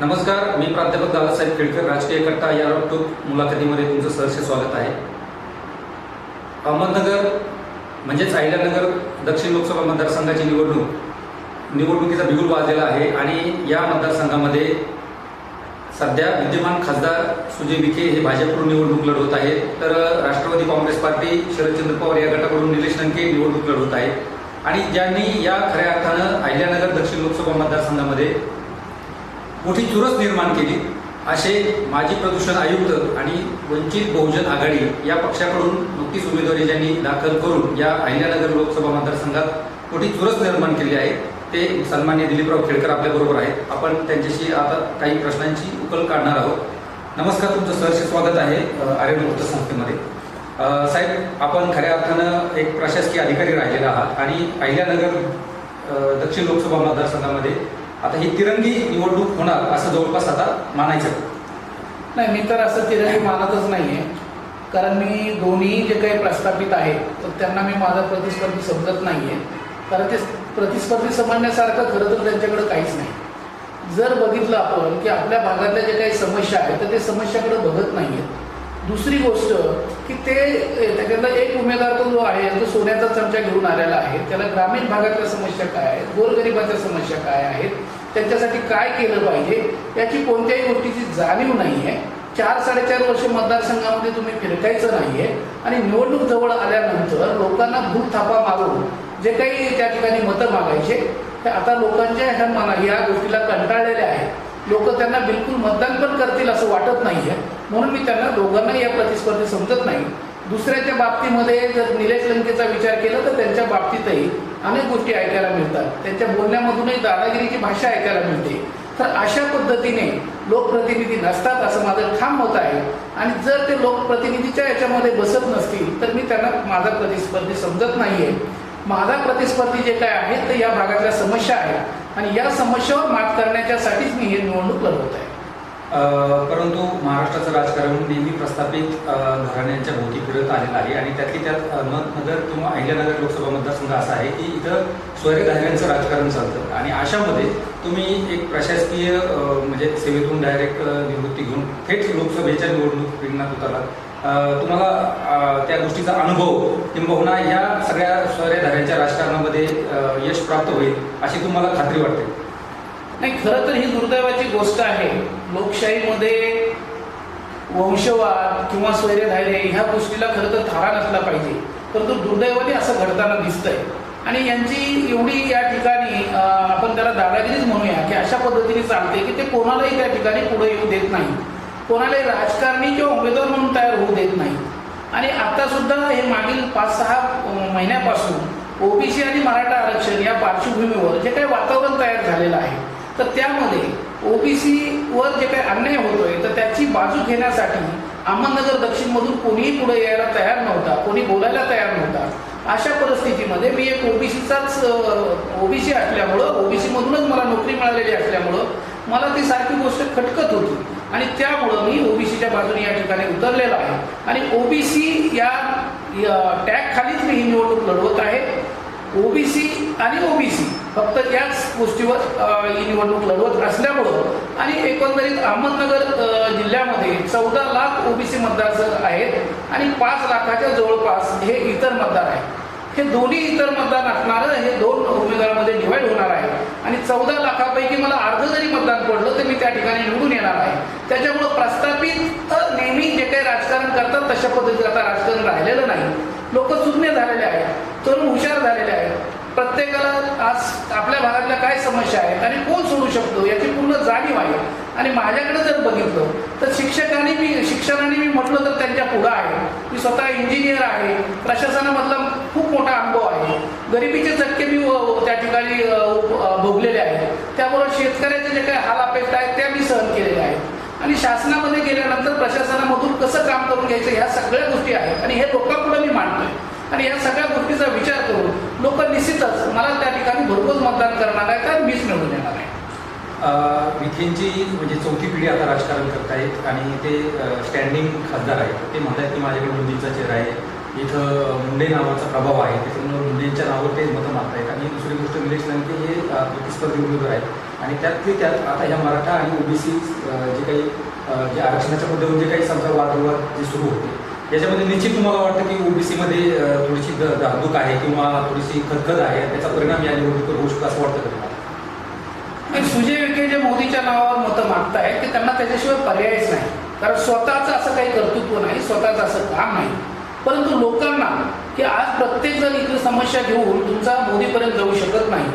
नमस्कार मी प्राध्यापक दादासाहेब केळकर राजकीय कट्टा या रोकटोक मुलाखतीमध्ये तुमचं सहर्ष स्वागत आहे. अहमदनगर म्हणजेच अहिल्यानगर दक्षिण लोकसभा मतदारसंघाची निवडणूक निवडणुकीचा बिगुल वाजलेला आहे आणि या मतदारसंघामध्ये सध्या विद्यमान खासदार सुजय विखे हे भाजपकडून निवडणूक लढवत आहेत. तर राष्ट्रवादी काँग्रेस पार्टी शरदचंद्र पवार या गटाकडून निलेश लंके निवडणूक लढवत आहेत. आणि ज्यांनी या खऱ्या अर्थानं अहिल्यानगर दक्षिण लोकसभा मतदारसंघामध्ये मोठी चुरस निर्माण केली. असे माजी प्रदूषण आयुक्त आणि वंचित बहुजन आघाडी या पक्षाकडून नुकतीच उमेदवारी ज्यांनी दाखल करून या अहिल्यानगर लोकसभा मतदारसंघात मोठी चुरस निर्माण केली आहे. ते सन्मान्य दिलीपराव खेडकर आपल्याबरोबर आहेत. आपण त्यांच्याशी आता काही प्रश्नांची उकल काढणार आहोत. नमस्कार तुमचं सहर्ष स्वागत आहे आर्यन वृत्तसंस्थेमध्ये साहेब आपण खऱ्या अर्थानं एक प्रशासकीय अधिकारी राहिलेला आहात आणि अहिल्यानगर दक्षिण लोकसभा मतदारसंघामध्ये आता ही तिरंगी निवडणूक होणार असं जवळपास आता मानायचं नाही मी तर असं तिरंगी मानतच नाहीये. कारण मी दोन्ही जे काही प्रस्थापित आहेत तर त्यांना मी माझा प्रतिस्पर्धी समजत नाहीये. कारण ते प्रतिस्पर्धी समजण्यासारखं खरं तर त्यांच्याकडे काहीच नाही. जर बघितलं आपण की आपल्या भागातल्या जे काही समस्या आहेत तर ते समस्याकडे बघत नाही आहेत दुसरी गोष्ट की ते त्याच्यातला एक उमेदवार तो जो आहे तो सोन्याचा चमचा घेऊन आलेला आहे त्याला ग्रामीण भागातल्या समस्या काय आहेत गोरगरिबाच्या समस्या काय आहेत त्यांच्यासाठी काय केलं पाहिजे याची कोणत्याही गोष्टीची जाणीव नाही आहे. चार साडेचार वर्ष मतदारसंघामध्ये तुम्ही फिरकायचं नाही आहे आणि निवडणूक जवळ आल्यानंतर लोकांना भूक थापा मारून जे काही त्या ठिकाणी मतं मागायचे ते आता लोकांच्या ह्या मना या गोष्टीला कंटाळलेल्या आहेत. लोक त्यांना बिलकुल मतदान पण करतील असं वाटत नाही आहे म्हणून मी त्यांना दोघांनाही या प्रतिस्पर्धी समजत नाही. दुसऱ्याच्या बाबतीमध्ये जर निलेश लंकेचा विचार केला तर त्यांच्या बाबतीतही अनेक गोष्टी ऐकायला मिळतात. त्यांच्या बोलण्यामधूनही दादागिरीची भाषा ऐकायला मिळते. तर अशा पद्धतीने लोकप्रतिनिधी नसतात असं माझं ठाम मत आहे. आणि जर ते लोकप्रतिनिधीच्या याच्यामध्ये बसत नसतील तर मी त्यांना माझा प्रतिस्पर्धी समजत नाही आहे माझा प्रतिस्पर्धी जे काय आहे तर या भागातल्या समस्या आहेत. आणि या समस्यावर मात करण्याच्यासाठीच मी हे निवडणूक लढवत आहे. परंतु महाराष्ट्राचं राजकारण नेहमी प्रस्थापित घराण्यांच्या भोवती फिरत आलेलं आहे. आणि त्यातली त्यात अहमदनगर किंवा अहिल्यानगर लोकसभा मतदारसंघ असा आहे की इथं स्वैरधाऱ्यांचं राजकारण चालतं. आणि अशामध्ये तुम्ही एक प्रशासकीय म्हणजे सेवेतून डायरेक्ट निवृत्ती घेऊन थेट लोकसभेच्या निवडणूक रिंगणात उतरलात. तुम्हाला त्या गोष्टीचा अनुभव किंबहुना ह्या सगळ्या स्वैरधाऱ्यांच्या राजकारणामध्ये यश प्राप्त होईल अशी तुम्हाला खात्री वाटते? नाही खरं तर ही दुर्दैवाची गोष्ट आहे. लोकशाहीमध्ये वंशवाद किंवा स्वैर्यधार्य ह्या गोष्टीला खरं तर थारा नसला पाहिजे. परंतु दुर्दैवाने असं घडताना दिसतंय. आणि यांची एवढी या ठिकाणी आपण त्याला दादागिरीच म्हणूया की अशा पद्धतीने चालते की ते कोणालाही त्या ठिकाणी पुढे येऊ देत नाही. कोणालाही राजकारणी किंवा उमेदवार म्हणून तयार होऊ देत नाही. आणि आता सुद्धा हे मागील पाच सहा महिन्यापासून ओबीसी आणि मराठा आरक्षण या पार्श्वभूमीवर जे काही वातावरण तयार झालेलं आहे तर त्यामध्ये ओबीसीवर जे काही अन्याय होतोय तर त्याची बाजू घेण्यासाठी अहमदनगर दक्षिणमधून कोणीही पुढे यायला तयार नव्हता कोणी बोलायला तयार नव्हता. अशा परिस्थितीमध्ये मी एक ओबीसीचाच ओबीसी असल्यामुळं ओबीसीमधूनच मला नोकरी मिळालेली असल्यामुळं मला ती सारखी गोष्ट खटकत होती. आणि त्यामुळं मी ओबीसीच्या बाजूने या ठिकाणी उतरलेलो आहे. आणि ओबीसी या टॅग खालीच मी ही निवडणूक लढवत आहे. ओबीसी आणि ओबीसी फक्त याच गोष्टीवर ही निवडणूक लढवत असल्यामुळं आणि एकंदरीत अहमदनगर जिल्ह्यामध्ये चौदा लाख ओबीसी मतदार आहेत आणि पाच लाखाच्या जवळपास हे इतर मतदार आहेत. हे दोन्ही इतर मतदान असणारं हे दोन उमेदवारामध्ये डिवाईड होणार आहे. आणि चौदा लाखापैकी मला अर्ध जरी मतदान पडलं तर मी त्या ठिकाणी निवडून येणार आहे. त्याच्यामुळं प्रस्थापित नेहमी जे काही राजकारण करतात तशा पद्धतीचं आता राजकारण राहिलेलं नाही. लोक सुज्ञ झालेले आहेत तरुण हुशार झालेले आहेत. प्रत्येकाला आज आपल्या भागातल्या काय समस्या आहेत आणि कोण सोडू शकतो याची पूर्ण जाणीव आहे. आणि माझ्याकडे जर बघितलं तर शिक्षकांनी मी शिक्षणाने मी म्हटलं तर त्यांच्या पुढं आहे. मी स्वतः इंजिनियर आहे. प्रशासनामधला खूप मोठा अनुभव आहे. गरिबीचे चटके मी त्या ठिकाणी भोगलेले आहेत त्याबरोबर शेतकऱ्याचे जे काही हाल अपेक्षा आहेत त्या मी सहन केलेल्या आहेत. आणि शासनामध्ये गेल्यानंतर प्रशासनामधून कसं काम करून घ्यायचं ह्या सगळ्या गोष्टी आहेत. आणि हे लोकांपुढे मी मांडतोय. आणि या सगळ्या गोष्टीचा विचार करून लोक निश्चितच मला त्या ठिकाणी भरपूर मतदान करणार आहे आणि मीच मिळवून येणार आहे? विखेंची म्हणजे चौथी पिढी आता राजकारण करतायत आणि ते स्टँडिंग खासदार आहेत. ते म्हणतात की माझ्याकडे मुंडेंचा चेहरा आहे. इथं मुंडे नावाचा प्रभाव आहे. त्याच्यामुळे मुंडेंच्या नावावर ते मतं आहेत आणि दुसरी गोष्ट निलेश लंके हे प्रतिस्पर्धी उमेदवार आहेत. आणि त्यातली त्यात आता ह्या मराठा आणि ओबीसी जे काही जे आरक्षणाच्या मुद्द्यावर जे काही समजा वादविवाद जे सुरू होते याच्यामध्ये निश्चित तुम्हाला वाटतं की ओबीसीमध्ये थोडीशी द- धाकधूक आहे किंवा थोडीशी खदखद आहे त्याचा परिणाम या निवडणुकीवर होऊ शकतो असं वाटतं तुम्हाला? आणि सुजय विखे जे मोदीच्या नावावर मतं मागतायत ते त्यांना त्याच्याशिवाय पर्यायच नाही. कारण स्वतःचं असं काही कर्तृत्व नाही स्वतःचं असं काम नाही. परंतु लोकांना की आज प्रत्येक जण इकडे समस्या घेऊन तुमचा मोदीपर्यंत जाऊ शकत नाही.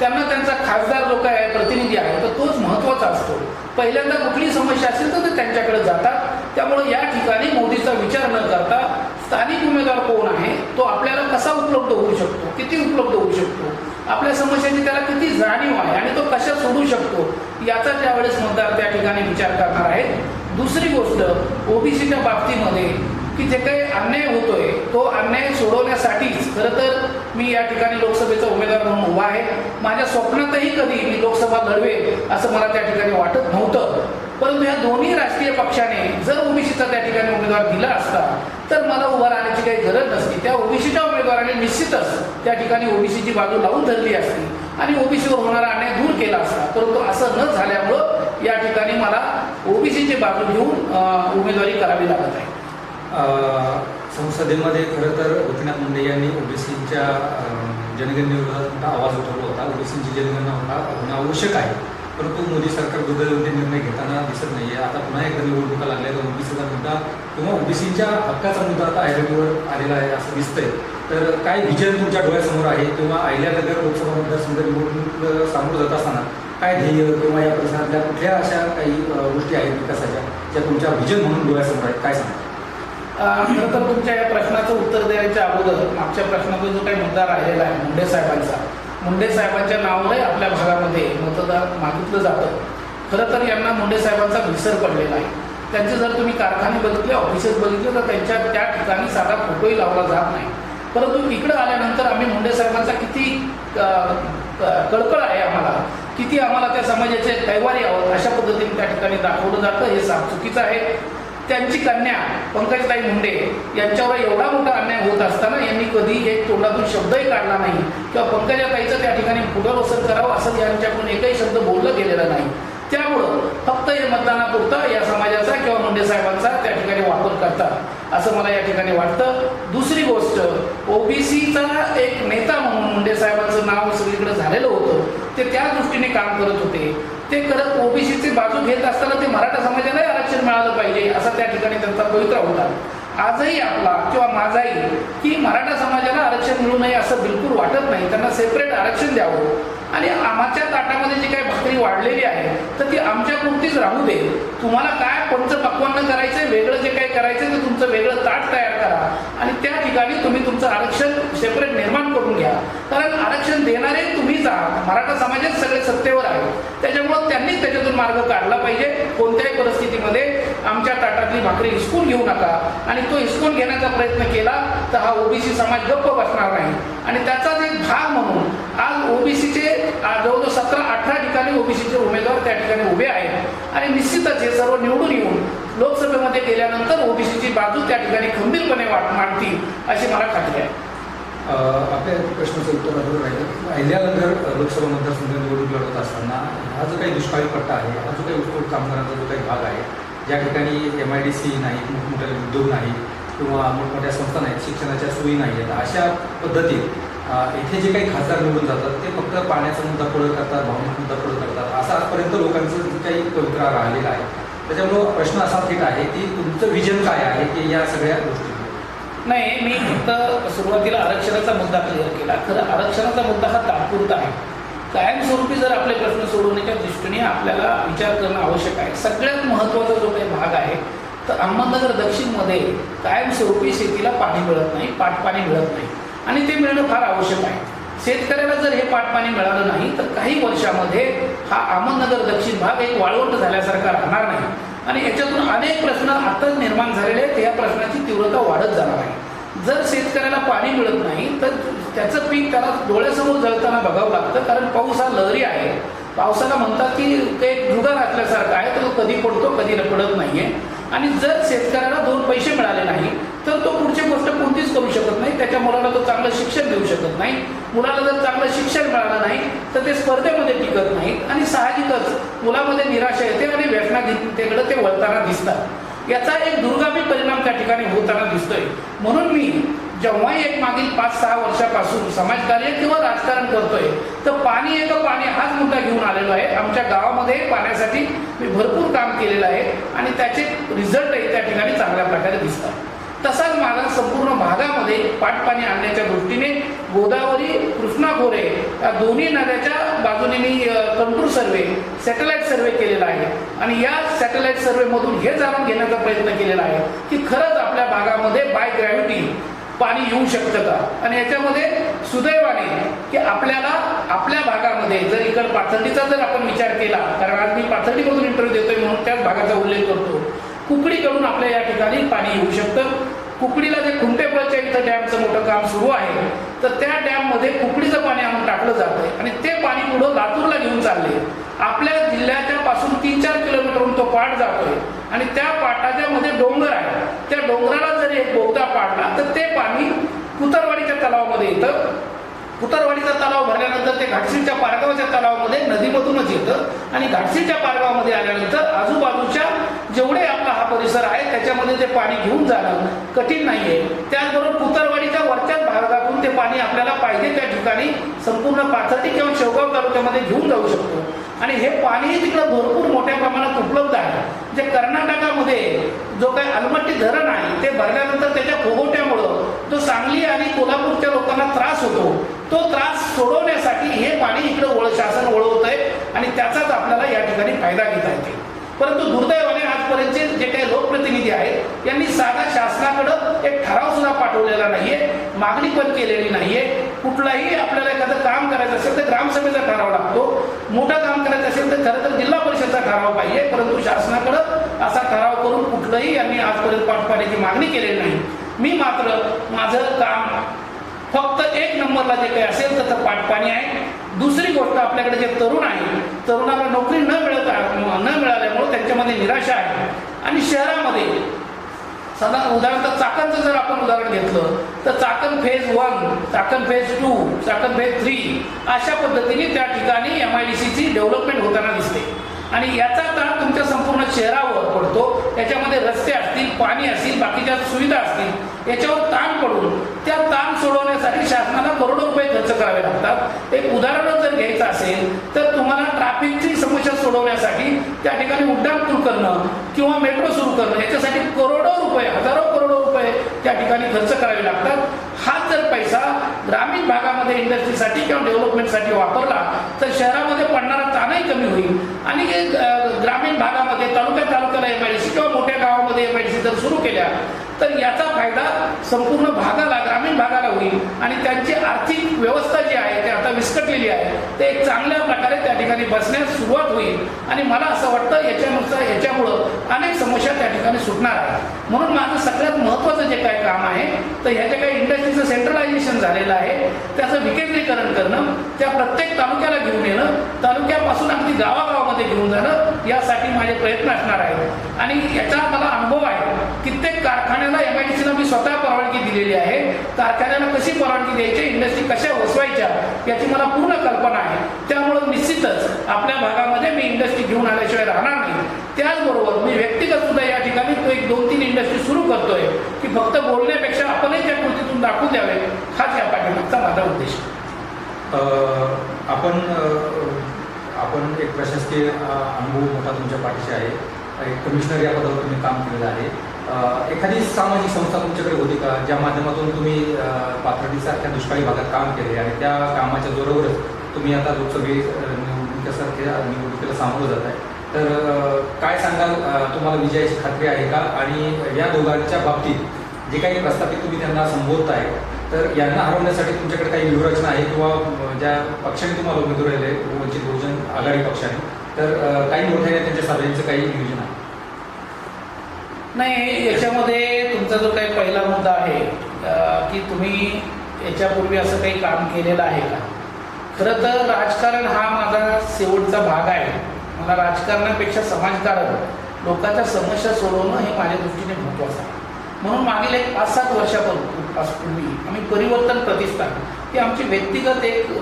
त्यांना त्यांचा खासदार जो काय आहे प्रतिनिधी आहे तर तोच महत्त्वाचा असतो. पहिल्यांदा कुठली समस्या असेल तर ते त्यांच्याकडे जातात. त्यामुळे या ठिकाणी मोदीचा विचार न करता स्थानिक उमेदवार कोण आहे तो आपल्याला कसा उपलब्ध होऊ शकतो किती उपलब्ध होऊ शकतो आपल्या समस्यांची त्याला किती जाणीव आहे आणि तो कशा सोडू शकतो याचा त्यावेळेस मतदार त्या ठिकाणी विचार करणार आहेत. दुसरी गोष्ट ओबीसीच्या बाबतीमध्ये की जे काही अन्याय होतोय तो अन्याय सोडवण्यासाठीच खरं तर मी या ठिकाणी लोकसभेचा उमेदवार म्हणून उभा आहे. माझ्या स्वप्नातही कधी मी लोकसभा लढवेल असं मला त्या ठिकाणी वाटत नव्हतं. परंतु या दोन्ही राजकीय पक्षाने जर ओबीसीचा त्या ठिकाणी उमेदवार दिला असता तर मला उभा राहण्याची काही गरज नसती. त्या ओबीसीच्या उमेदवाराने निश्चितच त्या ठिकाणी ओबीसीची बाजू लावून धरली असती आणि ओबीसीवर होणारा अन्याय दूर केला असता. परंतु असं न झाल्यामुळं या ठिकाणी मला ओबीसीची बाजू घेऊन उमेदवारी करावी लागत आहे. संसदेमध्ये खरं तर गोपीनाथ मुंडे यांनी ओबीसीच्या जनगणनेविरोधात मोठा आवाज उठवला होता. ओबीसीची जनगणना होता होणं आवश्यक आहे. परंतु मोदी सरकार दुर्दैवाने निर्णय घेताना दिसत नाही आहे आता पुन्हा एकदा निवडणुका लागल्या तर ओबीसीचा मुद्दा किंवा ओबीसीच्या हक्काचा मुद्दा आता ऐरणीवर आलेला आहे असं दिसतंय. तर काय विजन तुमच्या डोळ्यासमोर आहे किंवा अहिल्यानगर लोकसभा मतदारसंघ निवडणूक सामोरं जात असताना काय ध्येय किंवा या परिसरातल्या कुठल्या अशा काही गोष्टी आहेत विकासाच्या ज्या तुमच्या विजन म्हणून डोळ्यासमोर आहेत? काय सांगा खरं तर तुमच्या या प्रश्नाचं उत्तर द्यायच्या अगोदर मागच्या प्रश्नाचा जो काही मुद्दा राहिलेला आहे मुंडे साहेबांचा मुंडे साहेबांच्या नावाने आपल्या भागामध्ये मतदार मागितलं जातं. खरं तर यांना मुंडे साहेबांचा विसर पडलेला आहे. त्यांचे जर तुम्ही कारखाने बघितले ऑफिसेस बघितले तर त्यांच्या त्या ठिकाणी साधा फोटोही लावला जात नाही. परंतु इकडं आल्यानंतर आम्ही मुंडे साहेबांचा किती क- कळकळ आहे आम्हाला. किती आम्हाला त्या समाजाचे कैवारी आहोत अशा पद्धतीने त्या ठिकाणी दाखवलं जातं हे सा चुकीचं आहे. त्यांची कन्या पंकजताई मुंडे यांच्यावर एवढा मोठा अन्याय होत असताना यांनी कधी एक तोंडातून शब्दही काढला नाही. किंवा पंकजाताईचं त्या ठिकाणी पुनर्वसन करावं असं यांच्याकडून एकही शब्द बोललं गेलेला नाही. त्यामुळं फक्त हे मतदानापुरतं या समाजाचा किंवा मुंडे साहेबांचा त्या ठिकाणी वापर करतात. असं मला या ठिकाणी वाटतं. दुसरी गोष्ट ओबीसीचा एक नेता म्हणून मुंडे साहेबांचं नाव सगळीकडे झालेलं होतं ते त्या दृष्टीने काम करत होते. ते करत ओबीसीची बाजू घेत असताना ते मराठा समाजालाही आरक्षण मिळालं पाहिजे असा त्या ठिकाणी त्यांचा पवित्रा होता. आजही आपला किंवा माझाही की मराठा समाजाला आरक्षण मिळू नये असं बिलकुल वाटत नाही. त्यांना सेपरेट आरक्षण द्यावं. आणि आमच्या ताटामध्ये जी काही भाकरी वाढलेली आहे तर ती आमच्या पुरतीच राहू दे. तुम्हाला काय कोणतं पक्वान्न करायचंय वेगळं जे काही करायचंय ते तुमचं वेगळं ताट तयार करा. आणि त्या ठिकाणी तुम्ही तुमचं आरक्षण सेपरेट निर्माण करून घ्या. कारण आरक्षण देणारे तुम्हीच आहात मराठा समाजच सगळे सत्तेवर आहे त्याच्यामुळं त्यांनीच त्याच्यातून मार्ग काढला पाहिजे. कोणत्याही परिस्थितीमध्ये आमच्या ताटातली भाकरी हिसकून घेऊ नका. आणि तो हिसकून घेण्याचा प्रयत्न केला तर हा ओबीसी समाज गप्प बसणार नाही. आणि त्याचाच एक भाग म्हणून आज ओबीसीचे जवळजवळ सतरा अठरा ठिकाणी ओबीसीचे उमेदवार त्या ठिकाणी उभे आहेत. आणि निश्चितच हे सर्व निवडून येऊन लोकसभेमध्ये गेल्यानंतर ओबीसीची बाजू त्या ठिकाणी खंबीरपणे वाट मांडतील अशी मला खात्री आहे. आपल्या प्रश्नाचं उत्तर अजून राहिलं. अहिल्यानगर लोकसभा मतदारसंघ निवडणूक लढवत असताना हा जो काही दुष्काळी पट्टा आहे हा जो काही उत्कृष्ट कामगारांचा जो काही भाग आहे ज्या ठिकाणी एम आय डी सी नाही मोठमोठे उद्योग नाही किंवा मोठमोठ्या संस्था नाहीत शिक्षणाच्या सोयी नाही आहेत अशा पद्धतीत इथे जे काही खासदार निवडून जातात ते फक्त पाण्याचा मुद्दा पुढं करतात भावनिक मुद्दा पुढं करतात. असं आजपर्यंत लोकांचं काही पवित्रा राहिलेला आहे त्याच्यामुळं प्रश्न असा थेट आहे की तुमचं विजन काय आहे की या सगळ्या गोष्टी? नाही मी फक्त सुरुवातीला आरक्षणाचा मुद्दा क्लिअर केला. खरं आरक्षणाचा मुद्दा हा तात्पुरता आहे. कायमस्वरूपी जर आपले प्रश्न सोडवण्याच्या दृष्टीने आपल्याला विचार करणं आवश्यक आहे. सगळ्यात महत्त्वाचा जो काही भाग आहे तर अहमदनगर दक्षिणमध्ये कायमस्वरूपी शेतीला पाणी मिळत नाही पाटपाणी मिळत नाही. आणि ते मिळणं फार आवश्यक आहे. शेतकऱ्याला जर हे पाटपाणी मिळालं नाही तर काही वर्षामध्ये हा अहमदनगर दक्षिण भाग एक वाळवंट झाल्यासारखा राहणार नाही. आणि याच्यातून अनेक प्रश्न आताच निर्माण झालेले आहेत या प्रश्नाची तीव्रता वाढत जाणार आहे. जर शेतकऱ्याला पाणी मिळत नाही तर त्याचं पीक त्याला डोळ्यासमोर जळताना बघावं लागतं. कारण पाऊस हा लहरी आहे. पावसाला म्हणतात की ते जुगार घातल्यासारखं आहे तर तो कधी पडतो कधी पडत नाहीये. आणि जर शेतकऱ्याला दोन पैसे मिळाले नाही तर तो पुढची गोष्ट कोणतीच करू शकत नाही. त्याच्या मुलाला तो चांगलं शिक्षण देऊ शकत नाही. मुलाला जर चांगलं शिक्षण मिळालं नाही तर ते स्पर्धेमध्ये टिकत नाहीत. आणि साहजिकच मुलामध्ये निराशा येते आणि व्यसनाधीनतेकडे ते वळताना दिसतात. याचा एक दुर्गामी परिणाम त्या ठिकाणी होताना दिसतोय. म्हणून मी जेव्हाही एक मागील पाच सहा वर्षापासून समाजकार्य किंवा राजकारण करतोय तर पाणी एक पाणी हाच मुद्दा घेऊन आलेलो आहे. आमच्या गावामध्ये पाण्यासाठी मी भरपूर काम केलेलं आहे आणि त्याचे रिझल्टही त्या ठिकाणी चांगल्या प्रकारे दिसतात. तसाच माझा संपूर्ण भागामध्ये पाटपाणी आणण्याच्या दृष्टीने गोदावरी कृष्णा खोरे या दोन्ही नद्याच्या बाजूने मी कंटूर सर्वे सॅटेलाइट सर्वे केलेला आहे. आणि या सॅटेलाइट सर्वेमधून हे जाणून घेण्याचा प्रयत्न केलेला आहे की खरंच आपल्या भागामध्ये बाय ग्रॅव्हिटी पाणी येऊ शकतं का? आणि याच्यामध्ये सुदैवाने की आपल्याला आपल्या भागामध्ये जर इकड पाथर्डीचा जर आपण विचार केला कारण आज मी पाथर्डीमधून इंटरव्ह्यू देतोय म्हणून त्याच भागाचा उल्लेख करतो कुकडीकडून आपल्या या ठिकाणी पाणी येऊ शकतं. कुकडीला जे खुंटेपळच्या इथं डॅमचं मोठं काम सुरू आहे तर त्या डॅममध्ये कुकडीचं पाणी आणून टाकलं जातंय. आणि ते पाणी पुढं लातूरला घेऊन चालले. आपल्या जिल्ह्याच्या पासून तीन चार किलोमीटरहून तो पाट जातोय. आणि त्या पाटाच्या मध्ये डोंगर आहे. त्या डोंगराला जरी एक बोगदा पाडला तर ते पाणी कुतरवाडीच्या तलावामध्ये येतं. कुतरवाडीचा तलाव भरल्यानंतर ते घाटशीच्या पारगावच्या तलावामध्ये नदीमधूनच येतं. आणि घाटशीच्या पारगावामध्ये आल्यानंतर आजूबाजूच्या जेवढे आपला हा परिसर आहे त्याच्यामध्ये ते पाणी घेऊन जाणं कठीण नाहीये. त्याचबरोबर पुतरवाडीच्या वरच्याच भागातून ते पाणी आपल्याला पाहिजे त्या ठिकाणी संपूर्ण पाथर्डी किंवा शेवगाव तालुक्यामध्ये घेऊन जाऊ शकतो. आणि हे पाणी तिकडं भरपूर मोठ्या प्रमाणात उपलब्ध आहे. जे कर्नाटकामध्ये जो काही अलमट्टी धरण आहे ते भरल्यानंतर त्याच्या खोगोट्यामुळं जो सांगली आणि कोल्हापूरच्या लोकांना त्रास होतो तो त्रास सोडवण्यासाठी हे पाणी इकडं वळ शासन वळवत आहे आणि त्याचाच आपल्याला या ठिकाणी फायदा घेता येते परंतु दुर्दैवाने आजपर्यंतचे जे काही लोकप्रतिनिधी आहेत यांनी साधा शासनाकडं एक ठराव सुद्धा पाठवलेला नाहीये मागणी पण केलेली नाहीये. कुठलाही आपल्याला एखादं काम करायचं असेल तर ग्रामसभेचा ठराव लागतो. मोठं काम करायचं असेल तर खरं तर जिल्हा परिषदचा ठराव पाहिजे परंतु शासनाकडं असा ठराव करून कुठलंही यांनी आजपर्यंत पाठवण्याची मागणी केलेली नाही. मी मात्र माझं काम फक्त एक नंबरला जे काही असेल तर पाठपाणी आहे. दुसरी गोष्ट आपल्याकडे जे तरुण आहे तरुणाला नोकरी न मिळत न मिळाल्यामुळे त्यांच्यामध्ये निराशा आहे. आणि शहरामध्ये साधा उदाहरणार्थ चाकणचं जर आपण उदाहरण घेतलं तर Chakan phase one Chakan phase two Chakan phase three अशा पद्धतीने त्या ठिकाणी एम आय डी सीची डेव्हलपमेंट होताना दिसते. आणि याचा ताण तुमच्या संपूर्ण शहरावर पडतो. याच्यामध्ये रस्ते असतील पाणी असतील बाकीच्या सुविधा असतील याच्यावर ताण पडून त्या ताण सोडवण्यासाठी शासनाला करोडो रुपये खर्च करावे लागतात. एक उदाहरण जर घ्यायचं असेल तर तुम्हाला ट्रॅफिकची समस्या सोडवण्यासाठी त्या ठिकाणी उड्डाण सुरू करणं किंवा मेट्रो सुरू करणं याच्यासाठी करोडो रुपये हजारो करोडो रुपये त्या ठिकाणी खर्च करावे लागतात. हा जर पैसा ग्रामीण भागामध्ये इंडस्ट्रीसाठी किंवा डेव्हलपमेंटसाठी वापरला तर शहरामध्ये पडणारा ताणही कमी होईल. आणि हे, ग्रामीण भागामध्ये तालुक्या तालुक्याला एम आय डी सी किंवा मोठ्या गावामध्ये एम आय डी सी जर सुरू केल्या तर याचा फायदा संपूर्ण भागाला ग्रामीण भागाला होईल. आणि त्यांची आर्थिक व्यवस्था जी आहे ती आता विस्कटलेली आहे ते एक चांगल्या प्रकारे त्या ठिकाणी बसण्यास सुरुवात होईल. आणि मला असं वाटतं याच्यानुसार याच्यामुळं अनेक समस्या त्या ठिकाणी सुटणार आहे म्हणून माझं सगळ्यात महत्त्वाचं जे काही काम आहे तर ह्या ज्या काही इंडस्ट्रीचं सेंट्रलायझेशन झालेलं आहे. त्याचं विकेंद्रीकरण करणं त्या प्रत्येक तालुक्याला घेऊन येणं तालुक्यापासून अगदी गावागावामध्ये घेऊन जाणं यासाठी माझे प्रयत्न असणार आहेत. आणि याचा मला अनुभव आहे. कित्येक कारखान्याला एम आय डी सीनं मी स्वतः परवानगी दिलेली आहे. कारखान्याला कशी परवानगी द्यायची इंडस्ट्री कशा वसवायच्या याची मला पूर्ण कल्पना आहे. त्यामुळं निश्चितच आपल्या भागामध्ये मी इंडस्ट्री घेऊन आल्याशिवाय राहणार नाही. त्याचबरोबर मी व्यक्तिगत सुद्धा या ठिकाणी तो एक दोन तीन इंडस्ट्री सुरू करतोय की फक्त बोलण्यापेक्षा आपणही त्या कृतीतून दाखवून द्यावे. हाच या पाठिंबाचा माझा उद्देश. आपण आपण एक प्रशासकीय अनुभव मोठा तुमच्या पाठीशी आहे. एक कमिशनर या पदावर तुम्ही काम केलेलं आहे. एखादी सामाजिक संस्था तुमच्याकडे होती का ज्या माध्यमातून तुम्ही पाथर्डीसारख्या दुष्काळी भागात काम केले आणि त्या कामाच्या जोरावरच तुम्ही आता लोकसभे निवडणुकीसारख्या निवडणुकीला सामोरं जात आहे? तर काय सांगाल तुम्हाला विजयाची खात्री आहे का? आणि या दोघांच्या बाबतीत जे काही प्रस्थापित तुम्ही त्यांना संबोधताय तर यांना हरवण्यासाठी तुमच्याकडे काही व्यूहरचना आहे किंवा ज्या पक्षाने तुम्हाला उमेदवार दिले वंचित बहुजन आघाडी पक्षाने तर काही मोठ्याने त्यांच्या सभेचं काही नियोजन आहे? नाही याच्यामध्ये तुमचा जो काही पहिला मुद्दा आहे की तुम्ही याच्यापूर्वी असं काही काम केलेलं आहे का? खरं तर राजकारण हा माझा शेवटचा भाग आहे. मला राजकारणापेक्षा समाजकारण लोकांच्या समस्या सोडवणं हे माझ्या दृष्टीने महत्त्वाचं आहे. म्हणून मागील एक पाच सात वर्षापूर्वी आम्ही परिवर्तन प्रतिष्ठान ही आमची व्यक्तिगत एक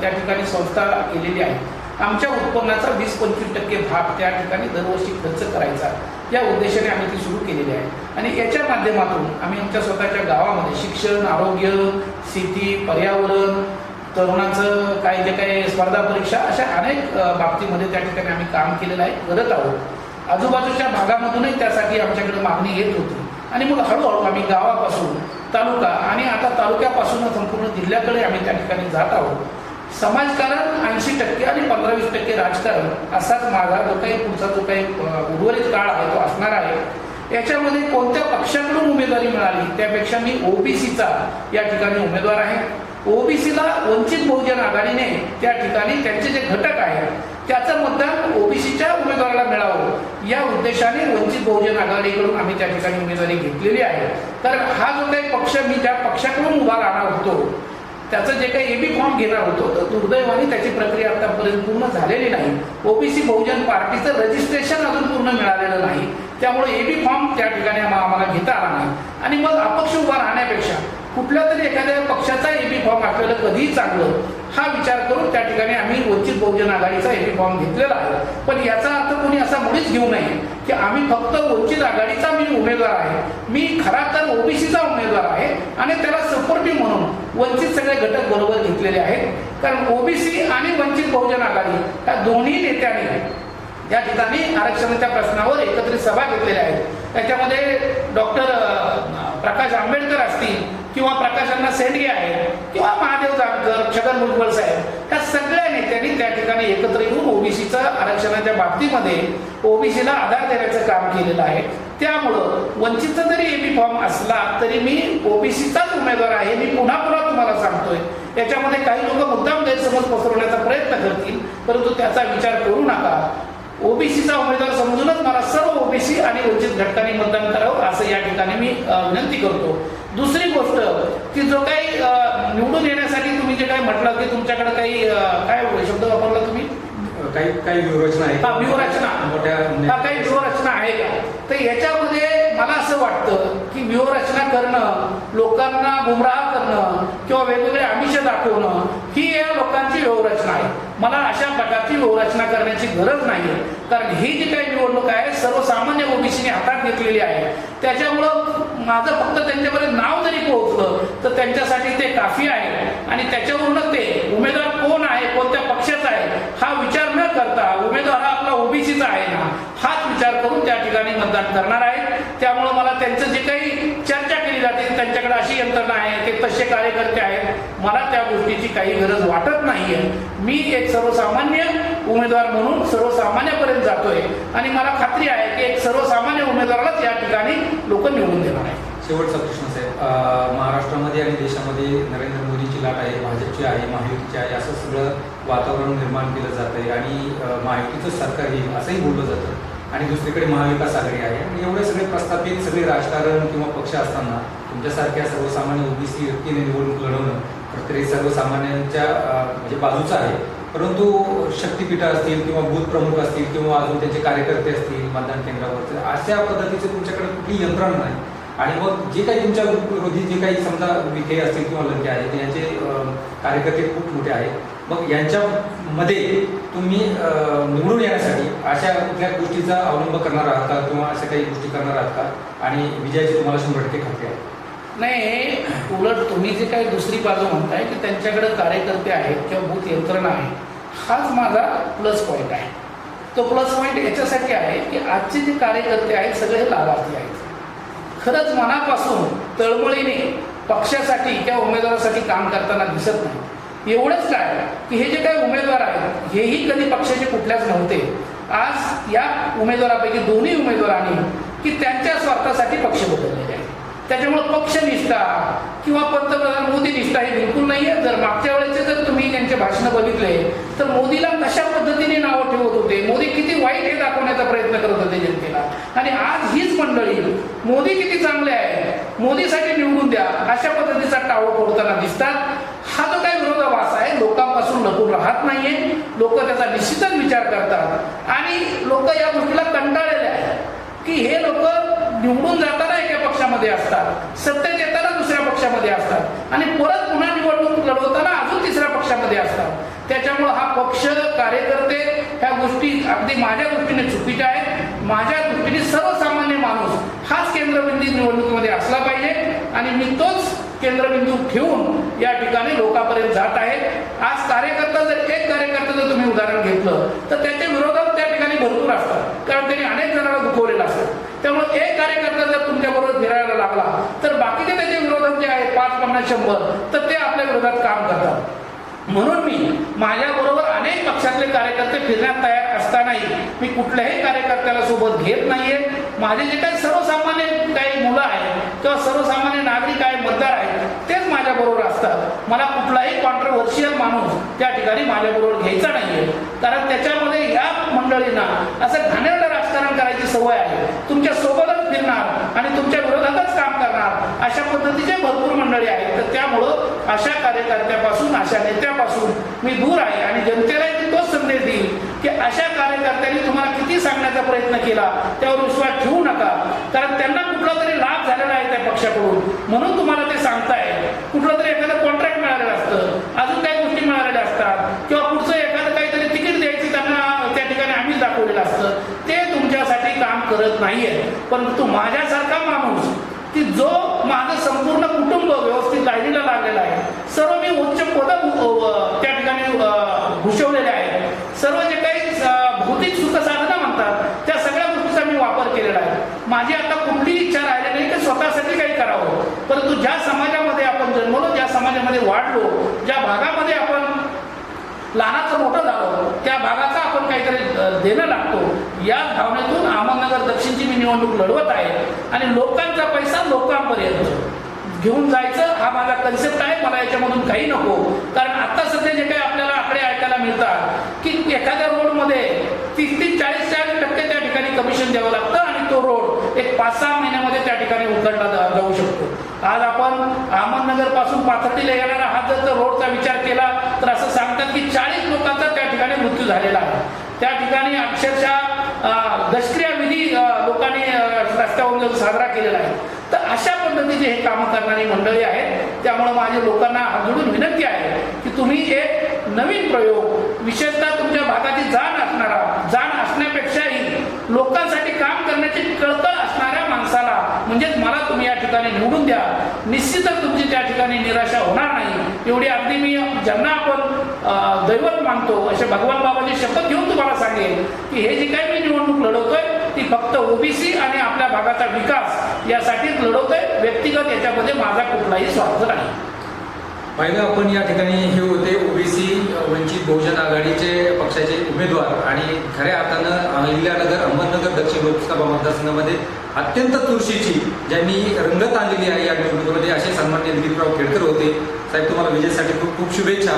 त्या ठिकाणी संस्था केलेली आहे. आमच्या उत्पन्नाचा वीस पंचवीस टक्के भाग त्या ठिकाणी दरवर्षी खर्च करायचा. या उद्देशाने आम्ही ती सुरू केलेली आहे. आणि याच्या माध्यमातून आम्ही आमच्या स्वतःच्या गावामध्ये शिक्षण आरोग्य शेती पर्यावरण तरुणाचं काही जे काही स्पर्धा परीक्षा अशा अनेक बाबतीमध्ये त्या ठिकाणी आम्ही काम केलेलं आहे करत आहोत. आजूबाजूच्या भागामधूनही त्यासाठी आमच्याकडे मागणी येत होती. आणि मग हळूहळू आम्ही गावापासून तालुका आणि आता तालुक्यापासून संपूर्ण जिल्ह्याकडे आम्ही त्या ठिकाणी जात आहोत. समाजकारण ऐंशी टक्के आणि पंधरा वीस टक्के राजकारण असाच माझा जो काही पुढचा जो काही उर्वरित काळ आहे तो असणार आहे. याच्यामध्ये कोणत्या पक्षाकडून उमेदवारी मिळाली त्यापेक्षा मी ओबीसीचा या ठिकाणी उमेदवार आहे. ओबीसीला वंचित बहुजन आघाडीने त्या ठिकाणी त्यांचे जे घटक आहेत त्याचं मतदान ओबीसीच्या उमेदवाराला मिळावं. या उद्देशाने वंचित बहुजन आघाडीकडून आम्ही त्या ठिकाणी उमेदवारी घेतलेली आहे. तर हा जो काही पक्ष मी त्या पक्षाकडून उभा राहणार होतो त्याचं जे काही एबी फॉर्म घेणार होतो तर दुर्दैवाने त्याची प्रक्रिया आतापर्यंत पूर्ण झालेली नाही. ओबीसी बहुजन पार्टीचं रजिस्ट्रेशन अजून पूर्ण मिळालेलं नाही. त्यामुळे एबी फॉर्म त्या ठिकाणी आम्हाला घेता आला नाही. आणि मग अपक्ष उभा राहण्यापेक्षा कुठल्या तरी एखाद्या पक्षाचा एबी फॉर्म आपल्याला कधीही चांगलं हा विचार करून त्या ठिकाणी आम्ही वंचित बहुजन आघाडीचा एबी फॉर्म घेतलेला आहे. पण याचा अर्थ कोणी असा मुळीच घेऊ नये की आम्ही फक्त वंचित आघाडीचा मी उमेदवार आहे. मी खरा तर ओबीसीचा उमेदवार आहे आणि त्याला सपोर्टिव्ह म्हणून वंचित सगळे घटक बरोबर घेतलेले आहेत. कारण ओबीसी आणि वंचित बहुजन आघाडी या दोन्ही नेत्यांनी या ठिकाणी आरक्षणाच्या प्रश्नावर एकत्रित सभा घेतलेल्या आहेत. त्याच्यामध्ये डॉक्टर प्रकाश आंबेडकर असतील किंवा प्रकाशांना सेंडगे आहेत किंवा महादेव जानकर छगन भुजबळ साहेब या सगळ्या नेत्यांनी त्या ठिकाणी एकत्र येऊन ओबीसीचा आरक्षणाच्या बाबतीमध्ये ओबीसीला आधार देण्याचं काम केलेलं आहे. त्यामुळं वंचितचा जरी एबी फॉर्म असला तरी मी ओबीसीचाच उमेदवार आहे मी पुन्हा पुन्हा तुम्हाला सांगतोय. याच्यामध्ये काही लोक मुद्दाम गैरसमज पसरवण्याचा प्रयत्न करतील परंतु त्याचा विचार करू नका. ओबीसीचा उमेदवार समजूनच मला सर्व ओबीसी आणि वंचित घटकांनी मतदान करावं असं या ठिकाणी मी विनंती करतो. दुसरी गोष्ट की जो काही निवडून येण्यासाठी तुम्ही जे काही म्हटलं की तुमच्याकडे काही काय शब्द वापरला तुम्ही? काही काही व्यूहरचना आहे. हा व्यूहरचना. मोठ्या हा काही व्यूहरचना आहे का? तर याच्यामध्ये मला असं वाटतं की व्यूहरचना करणं लोकांना गुमराह करणं किंवा वेगवेगळे आमिष दाखवणं ही या लोकांची व्यूहरचना आहे मला अशा प्रकारची व्यूहरचना करण्याची गरज नाही कारण ही जी काही निवडणूक आहे सर्वसामान्य ओबीसीने हातात घेतलेली आहे. त्याच्यामुळं माझं फक्त त्यांच्यापर्यंत नाव जरी पोहोचलं तर त्यांच्यासाठी ते काफी आहे. आणि त्याच्यावरूनच ते उमेदवार कोण आहे कोणत्या पक्षाचा आहे हा विचार न करता उमेदवार हा आपला ओबीसीचा आहे ना हाच विचार करून त्या ठिकाणी मतदान करणार आहे त्यामुळं मला त्यांचं जे काही केली जाते त्यांच्याकडे अशी यंत्रणा आहे ते तसे कार्यकर्ते आहेत. मला त्या गोष्टीची काही गरज वाटत नाहीये. मी एक सर्वसामान्य उमेदवार म्हणून सर्वसामान्यापर्यंत जातोय. आणि मला खात्री आहे की एक सर्वसामान्य उमेदवारालाच या ठिकाणी लोक निवडून देणार आहे शेवटचा प्रश्न साहेब महाराष्ट्रामध्ये आणि देशामध्ये नरेंद्र मोदीची लाट आहे भाजपची आहे महायुतीची आहे असं सगळं वातावरण निर्माण केलं जात आहे आणि अं, महायुतीचं सरकार येईल असंही बोललं जातं. आणि दुसरीकडे महाविकास आघाडी आहे. आणि एवढे सगळे प्रस्थापित सगळे राजकारण किंवा पक्ष असताना तुमच्यासारख्या सर्वसामान्य ओबीसी व्यक्तीने निवडणूक लढवणं तर सर्वसामान्यांच्या म्हणजे बाजूचं आहे. परंतु शक्तीपीठ असतील किंवा बूथ प्रमुख असतील किंवा अजून त्यांचे कार्यकर्ते असतील मतदान केंद्रावरचे अशा पद्धतीचे तुमच्याकडे कुठली यंत्रणा नाही. आणि मग जे काही तुमच्या विरोधी जे काही समजा विखे असतील किंवा लंके आहेत यांचे कार्यकर्ते खूप मोठे आहेत. मग यांच्यामध्ये तुम्ही निवडून येण्यासाठी अशा कुठल्या गोष्टीचा अवलंब करणार आहात का? किंवा अशा काही गोष्टी करणार आहात का? आणि विजयाची तुम्हाला शंभर टक्के खात्री आहे. नाही उलट तुम्ही जे काही दुसरी बाजू म्हणताय की त्यांच्याकडे कार्यकर्ते आहेत किंवा भूत यंत्रणा आहे हाच माझा प्लस पॉईंट आहे. तो प्लस पॉईंट याच्यासाठी आहे की आजचे जे कार्यकर्ते आहेत सगळे लाभार्थी आहेत. खरंच मनापासून तळमळीने पक्षासाठी किंवा उमेदवारासाठी काम करताना दिसत नाही. एवढंच काय की हे जे काही उमेदवार आहेत हेही कधी पक्षाचे कुठल्याच नव्हते. आज या उमेदवारापैकी दोन्ही उमेदवारांनी की त्यांच्या स्वार्थासाठी पक्ष बदललेले आहेत. त्याच्यामुळे पक्षनिष्ठा किंवा पंतप्रधान मोदी निष्ठा हे बिलकुल नाही आहे जर मागच्या वेळेचे जर तुम्ही त्यांचे भाषण बघितले तर मोदीला कशा पद्धतीने नावं ठेवत होते? मोदी किती वाईट हे दाखवण्याचा प्रयत्न करत होते जनतेला. आणि आज हीच मंडळी मोदी किती चांगले आहे मोदीसाठी निवडून द्या अशा पद्धतीचा टावं फोडताना दिसतात. हा वास आहे लोकांपासून लपून राहत नाहीये. लोक त्याचा निश्चितच विचार करतात. आणि लोक या गोष्टीला कंटाळलेले आहेत. की हे लोक निवडून जाताना एका पक्षामध्ये असतात सत्तेत येताना दुसऱ्या पक्षामध्ये असतात आणि परत पुन्हा निवडणूक लढवताना अजून तिसऱ्या पक्षामध्ये असतात. त्याच्यामुळे हा पक्ष कार्यकर्ते ह्या गोष्टी अगदी माझ्या दृष्टीने चुकीच्या आहेत. माझ्या दृष्टीने सर्वसामान्य माणूस हाच केंद्रबिंदी निवडणुकीमध्ये असला पाहिजे. आणि मी तोच केंद्रबिंदू ठेवून या ठिकाणी लोकांपर्यंत जात आहे आज कार्यकर्ता जर एक कार्यकर्ता जर तुम्ही उदाहरण घेतलं तर त्याच्या विरोधात त्या ठिकाणी भरपूर असतात. कारण त्यांनी अनेक जणांना दुखवलेलं असतं. त्यामुळे एक कार्यकर्ता जर तुमच्याबरोबर फिरायला लागला तर बाकीचे त्याचे विरोधात जे आहेत पाच पन्नास शंभर तर ते आपल्या विरोधात काम करतात. म्हणून मी माझ्याबरोबर अनेक पक्षातले कार्यकर्ते फिरण्यात तयार असतानाही मी कुठल्याही कार्यकर्त्याला सोबत घेत नाहीये. माझे जे काही सर्वसामान्य काही मुलं आहेत किंवा सर्वसामान्य नागरिक आहे मतदार माझ्याबरोबर बरोबर असतात. मला कुठलाही कॉन्ट्रवर्शियल माणूस त्या ठिकाणी माझ्याबरोबर घ्यायचा नाहीये. कारण त्याच्यामध्ये या मंडळींना असं घाणेरडं राजकारण करायची सवय आहे. तुमच्या सोबतच फिरणार आणि तुमच्या विरोधातच काम करणार अशा पद्धतीचे भरपूर मंडळी आहेत. तर त्यामुळं अशा कार्यकर्त्यापासून अशा नेत्यापासून मी दूर आहे आणि जनतेलाही मी तोच संदेश देईल की अशा कार्यकर्त्यांनी तुम्हाला किती सांगण्याचा प्रयत्न केला त्यावर विश्वास ठेवू नका. कारण त्यांना कुठला तरी लाभ झालेला आहे त्या पक्षाकडून. म्हणून तुम्हाला ते सांगताय. कुठलं तरी एखादं कॉन्ट्रॅक्ट मिळालेलं असतं. अजून काही गोष्टी मिळालेल्या असतात. किंवा पुढचं एखादं काहीतरी तिकीट द्यायची त्यांना त्या ठिकाणी आम्हीच दाखवलेलं असतं. ते तुमच्यासाठी काम करत नाहीये. परंतु माझ्यासारखा माणूस की जो माझं संपूर्ण कुटुंब व्यवस्थित लाईनीला लागलेला आहे सर्व मी उच्च पद त्या ठिकाणी भूषवलेले आहे सर्व जे काही अ, भौतिक सुखसाधनं म्हणतात त्या सगळ्या गोष्टीचा मी वापर केलेला आहे. माझी आता कुठलीही इच्छा राहिली स्वतःसाठी काही करावं. परंतु ज्या समाजामध्ये आपण जन्मलो ज्या समाजामध्ये वाढलो ज्या भागामध्ये आपण लहानाचं मोठं झालं त्या भागाचा आपण काहीतरी देणं लागतो. या भावनेतून अहमदनगर दक्षिणची मी निवडणूक लढवत आहे आणि लोकांचा पैसा लोकांपर्यंत घेऊन जायचं हा माझा कन्सेप्ट आहे. मला याच्यामधून काही नको. कारण आता सध्या जे काही आपल्याला आकडे ऐकायला मिळतात की एखाद्या रोडमध्ये तीस तीस चाळीस चाळीस टक्के त्या ठिकाणी कमिशन द्यावं लागतं. तो रोड एक पाच सहा महिन्यामध्ये त्या ठिकाणी उघडला जाऊ शकतो. आज आपण अहमदनगरपासून पाथर्डीला येणारा हा जर रोडचा विचार केला तर असं सांगतात की चाळीस लोकांचा त्या ठिकाणी मृत्यू झालेला आहे. त्या ठिकाणी अक्षरशः अं, दशक्रिया विधी लोकांनी रस्त्यावर रस्त्यावरून साजरा केलेला आहे. तर अशा पद्धतीचे हे कामं करणारी मंडळी आहेत. त्यामुळे माझ्या लोकांना हात जोडून विनंती आहे की तुम्ही एक नवीन प्रयोग विशेषतः तुमच्या भागाची जाण असणारा जाण असण्यापेक्षाही लोकांसाठी करण्याची कळकळ असणाऱ्या माणसाला म्हणजेच मला तुम्ही या ठिकाणी निवडून द्या निश्चितच तुमची त्या ठिकाणी निराशा होणार नाही. एवढी अगदी मी ज्यांना आपण दैवत मानतो असे भगवान बाबाची शपथ घेऊन तुम्हाला सांगेल की हे जे काही मी निवडणूक लढवतोय ती फक्त ओबीसी आणि आपल्या भागाचा विकास यासाठीच लढवतोय व्यक्तिगत याच्यामध्ये माझा कुठलाही स्वार्थ नाही. पहिलं आपण या ठिकाणी हे होते ओबीसी वंचित बहुजन आघाडीचे पक्षाचे उमेदवार आणि खऱ्या अर्थानं इल्यानगर अहमदनगर दक्षिण लोकसभा मतदारसंघामध्ये अत्यंत तुळशीची ज्यांनी रंगत आणलेली आहे या निवडणुकीमध्ये असे सन्मान्य दिलीपराव खेडकर होते. साहेब तुम्हाला विजयासाठी खूप खूप शुभेच्छा.